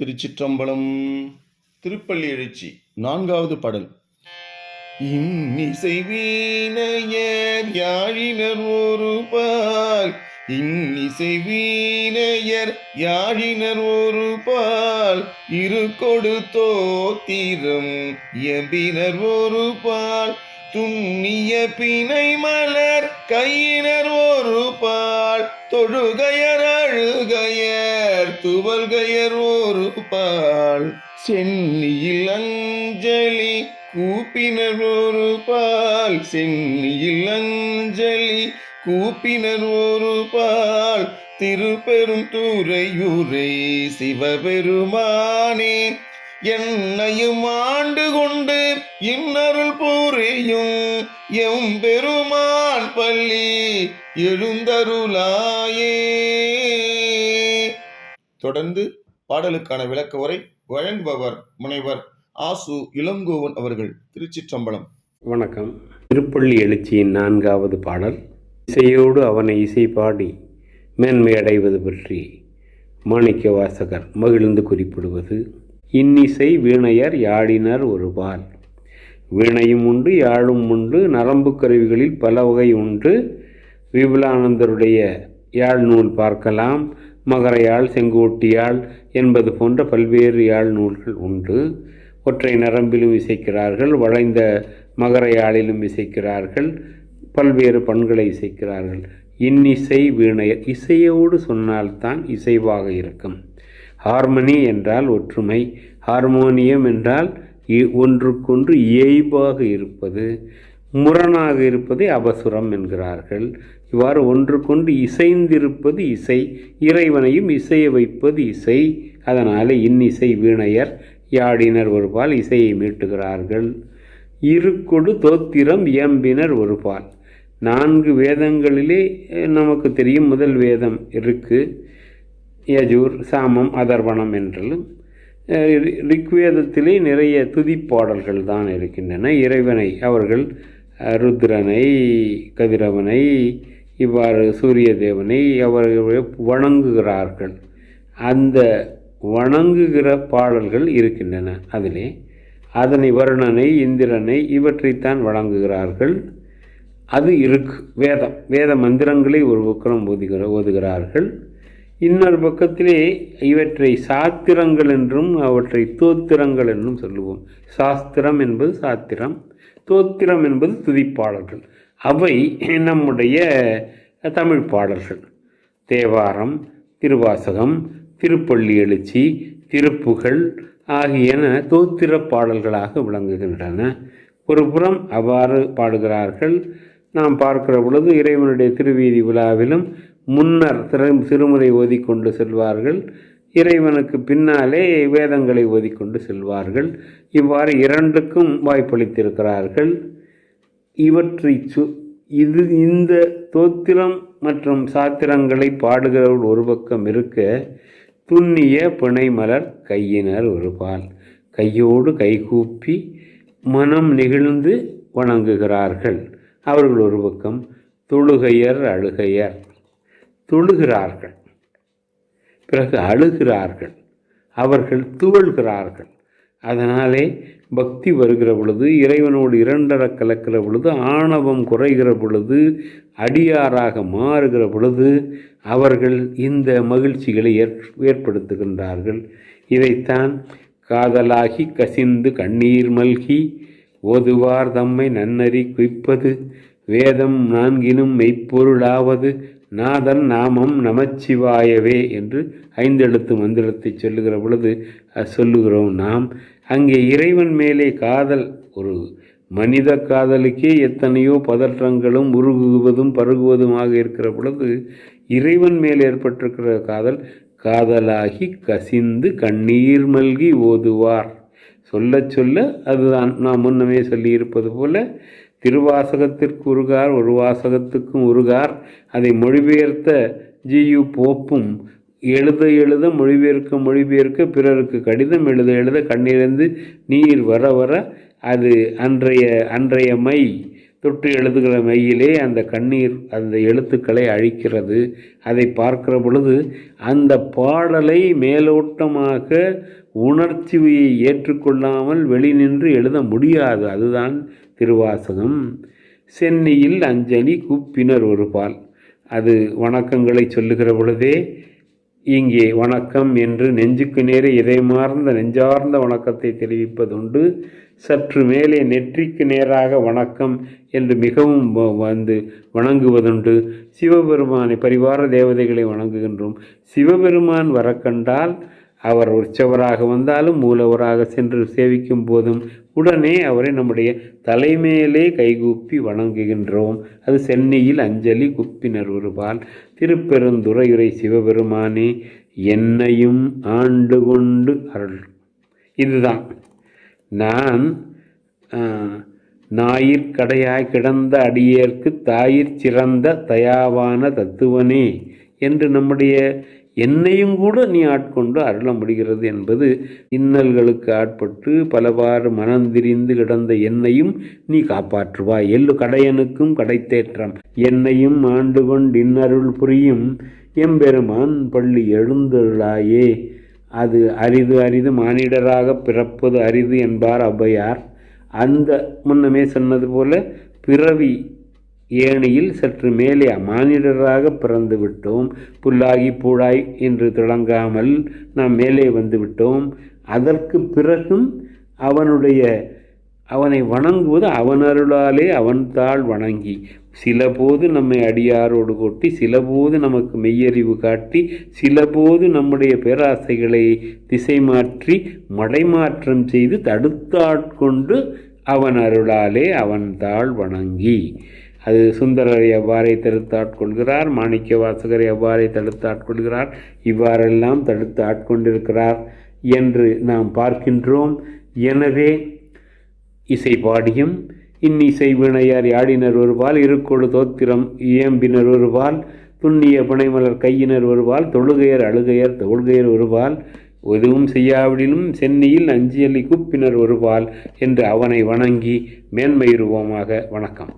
திருச்சிற்றம்பலம் திருப்பள்ளி எழுச்சி நான்காவது பாடல். இன்னிசை வீணையர் யாழினர் ஒரு பால் இன்னிசை வீணையர் யாழினர் ஒரு பால் இரு கொடுத்தோ தீரம் எம்பினர் ஒரு பால் துண்ணிய பிணை மலர் கையினர் ஒரு பால் தொழுகையர் அழுகையர் துவல்கையர் ஒரு பால். சென்னியில் அஞ்சலி கூப்பினர் ஒரு பால் சென்னியில் அஞ்சலி கூப்பினர் ஒரு பால். திருப்பெரும் துறையுரை சிவபெருமானே என்னையும் ஆண்டு கொண்டு இன்னருள் போரையும் எம் பெருமான் பள்ளி எழுந்தருளாயே. தொடர்ந்து பாடலுக்கான விளக்க உரை வழங்குபவர் முனைவர் ஆசு இளங்கோவன் அவர்கள் திருச்சிற்றம்பலம். வணக்கம். திருப்பள்ளி எழுச்சியின் நான்காவது பாடல் இசையோடு அவனை இசை பாடி மேன்மை அடைவது பற்றி மாணிக்க வாசகர் மகிழ்ந்து குறிப்பிடுவது இன்னிசை வீணையர் யாழினர் ஒருபால். வீணையும் உண்டு யாழும் உண்டு நரம்பு கருவிகளில் பல வகை உண்டு. விபுலானந்தருடைய யாழ் நூல் பார்க்கலாம். மகர யாழ் செங்கோட்டி யாழ் என்பது போன்ற பல்வேறு யாழ் நூல்கள் உண்டு. ஒற்றை நரம்பிலும் இசைக்கிறார்கள் வளைந்த மகர யாழிலும் இசைக்கிறார்கள் பல்வேறு பண்களை இசைக்கிறார்கள். இன்னிசை வீணையர் இசையோடு சொன்னால்தான் இசைவாக இருக்கும். ஹார்மனி என்றால் ஒற்றுமை. ஹார்மோனியம் என்றால் இ- ஒன்றுக்கொன்று இயைபாக இருப்பது. முரணாக இருப்பதை அபசுரம் என்கிறார்கள். இவ்வாறு ஒன்றுக்கொண்டு இசைந்திருப்பது இசை இறைவனையும் இசைய வைப்பது இசை. அதனால் இன்னிசை வீணையர் யாடினர் ஒருபால் இசையை மீட்டுகிறார்கள். இருக்கொடு தோத்திரம் இயம்பினர் ஒருபால். நான்கு வேதங்களிலே நமக்கு தெரியும் முதல் வேதம் இருக்குது யஜூர் சாமம் அதர்வணம் என்றாலும் ரி- ரிக்வேதத்திலே நிறைய துதிப்பாடல்கள் தான் இருக்கின்றன. இறைவனை அவர்கள் ருத்ரனை கதிரவனை இவ்வாறு சூரிய தேவனை அவர்கள் வணங்குகிறார்கள். அந்த வணங்குகிற பாடல்கள் இருக்கின்றன அதிலே. அதனை வருணனை இந்திரனை இவற்றைத்தான் வழங்குகிறார்கள் அது இருக்கு வேதம். வேத மந்திரங்களை ஒரு பக்கம் ஓதுகிற ஓதுகிறார்கள். இன்னொரு பக்கத்திலே இவற்றை சாத்திரங்கள் என்றும் அவற்றை தோத்திரங்கள் என்றும் சொல்லுவோம். சாஸ்திரம் என்பது சாத்திரம் தோத்திரம் என்பது துதிப்பாடல்கள் அவை நம்முடைய தமிழ் பாடல்கள். தேவாரம் திருவாசகம் திருப்பள்ளி எழுச்சி திருப்புகழ் ஆகியன தோத்திர பாடல்களாக விளங்குகின்றன. ஒரு புறம் அவ்வாறு பாடுகிறார்கள். நாம் பார்க்கிற பொழுது இறைவனுடைய திருவீதி விழாவிலும் முன்னர் திரு சிறுமுறை ஓதிக்கொண்டு செல்வார்கள். இறைவனுக்கு பின்னாலே வேதங்களை ஓதிக்கொண்டு செல்வார்கள். இவ்வாறு இரண்டுக்கும் வாய்ப்பளித்திருக்கிறார்கள். இவற்றை சு இது இந்த தோத்திரம் மற்றும் சாத்திரங்களை பாடுகிறவர்கள் ஒரு பக்கம் இருக்க துண்ணிய பிணைமலர் கையினர் ஒருபால். கையோடு கைகூப்பி மனம் நெகிழ்ந்து வணங்குகிறார்கள். அவர்கள் ஒரு பக்கம் தொழுகையர் அழுகையர். தொழுகிறார்கள். பிறகு அழுகிறார்கள். அவர்கள் துவள்கிறார்கள் அதனாலே பக்தி வருகிற பொழுது இறைவனோடு இரண்டர கலக்கிற பொழுது ஆணவம் குறைகிற பொழுது அடியாராக மாறுகிற பொழுது அவர்கள் இந்த மகிழ்ச்சிகளை ஏற் ஏற்படுத்துகின்றார்கள். இதைத்தான் காதலாகி கசிந்து கண்ணீர் மல்கி ஓதுவார் தம்மை நன்னறி குய்ப்பது வேதம் நான்கினும் மெய்ப்பொருளாவது நாதன் நாமம் நமச்சிவாயவே என்று ஐந்தெழுத்து மந்திரத்தை சொல்லுகிற பொழுது சொல்லுகிறோம் நாம். அங்கே இறைவன் மேலே காதல் ஒரு மனித காதலுக்கே எத்தனையோ பதற்றங்களும் உருகுவதும் பருகுவதுமாக இருக்கிற பொழுது இறைவன் மேல் ஏற்பட்டிருக்கிற காதல் காதலாகி கசிந்து கண்ணீர் மல்கி ஓதுவார். சொல்ல சொல்ல அதுதான் நாம் முன்னமே சொல்லியிருப்பது போல திருவாசகத்திற்கு உருகார் ஒரு வாசகத்துக்கும் உருகார் அதை மொழிபெயர்த்த ஜியு போப்பும் எழுத எழுத மொழிபெயர்க்க மொழிபெயர்க்க பிறருக்கு கடிதம் எழுத எழுத கண்ணிலிருந்து நீர் வர வர அது அன்றைய அன்றைய மை தொட்டு எழுதுகிற மையிலே அந்த கண்ணீர் அந்த எழுத்துக்களை அழிக்கிறது. அதை பார்க்கிற பொழுது அந்த பாடலை மேலோட்டமாக உணர்ச்சியை ஏற்றுக்கொள்ளாமல் வெளிநின்று எழுத முடியாது. அதுதான் திருவாசகம். சென்னையில் அஞ்சலி குப்பினர் ஒரு பால் அது வணக்கங்களை சொல்லுகிற பொழுதே இங்கே வணக்கம் என்று நெஞ்சுக்கு நேரே இதயமார்ந்த நெஞ்சார்ந்த வணக்கத்தை தெரிவிப்பதுண்டு. சற்று மேலே நெற்றிக்கு நேராக வணக்கம் என்று மிகவும் வ- வந்து வணங்குவதுண்டு. சிவபெருமானை பரிவார தேவதைகளை வணங்குகின்றோம். சிவபெருமான் வரக்கண்டால் கண்டால் அவர் உற்சவராக வந்தாலும் மூலவராக சென்று சேவிக்கும் போதும் உடனே அவரை நம்முடைய தலைமையிலே கைகூப்பி வணங்குகின்றோம். அது சென்னையில் அஞ்சலி குப்பினர் ஒருபால் திருப்பெருந்துறையுரை சிவபெருமானே என்னையும் ஆண்டு கொண்டு அருள். இதுதான். நான் ஞாயிற்கடையாய் கிடந்த அடியேற்கு தாயிற் சிறந்த தயாவான தத்துவனே என்று நம்முடைய என்னையும் கூட நீ ஆட்கொண்டு அருள முடிகிறது என்பது இன்னல்களுக்கு ஆட்பட்டு பலவாறு மனந்திரிந்து கிடந்த என்னையும் நீ காப்பாற்றுவாய். எல்லு கடையனுக்கும் கடைத்தேற்றம். என்னையும் ஆண்டு கொண்டு இன்னருள் புரியும் எம்பெருமான் பள்ளி எழுந்தருளாயே. அது அரிது அரிது மானிடராக பிறப்பது அரிது என்பார் ஔவையார் அந்த முன்னமே சொன்னது போல பிறவி ஏணியில் சற்று மேலே மானிடராக பிறந்து விட்டோம் புல்லாகி பூடாய் என்று தொடங்காமல் நாம் மேலே வந்து விட்டோம் அதற்கு பிறகும் அவனுடைய அவனை வணங்குவது அவன் அருளாலே அவன் தாள் வணங்கி சில போது நம்மை அடியாரோடு கொட்டி சில போது நமக்கு மெய்யறிவு காட்டி சில போது நம்முடைய பேராசைகளை திசை மாற்றி மடைமாற்றம் செய்து தடுத்தாட்கொண்டு அவன் அருளாலே அவன் தாள் வணங்கி. அது சுந்தரர் எவ்வாறே தடுத்தாட்கொள்கிறார் மாணிக்க வாசகர் எவ்வாறே தடுத்தாட்கொள்கிறார் இவ்வாறெல்லாம் தடுத்து ஆட்கொண்டிருக்கிறார் என்று நாம் பார்க்கின்றோம். எனவே இசை பாடியும் இன்னிசை வினையார் யாடினர் ஒருவால் இருக்கொடு தோத்திரம் இயம்பினர் ஒருவால் துண்ணிய புனைமலர் கையினர் ஒருவால் தொழுகையர் அழுகையர் தொழுகையர் ஒருவால் எதுவும் செய்யாவிடினும் சென்னையில் அஞ்சியலி குப்பினர் ஒருவால் என்று அவனை வணங்கி மேன்மையுறுவோமாக வணக்கம்.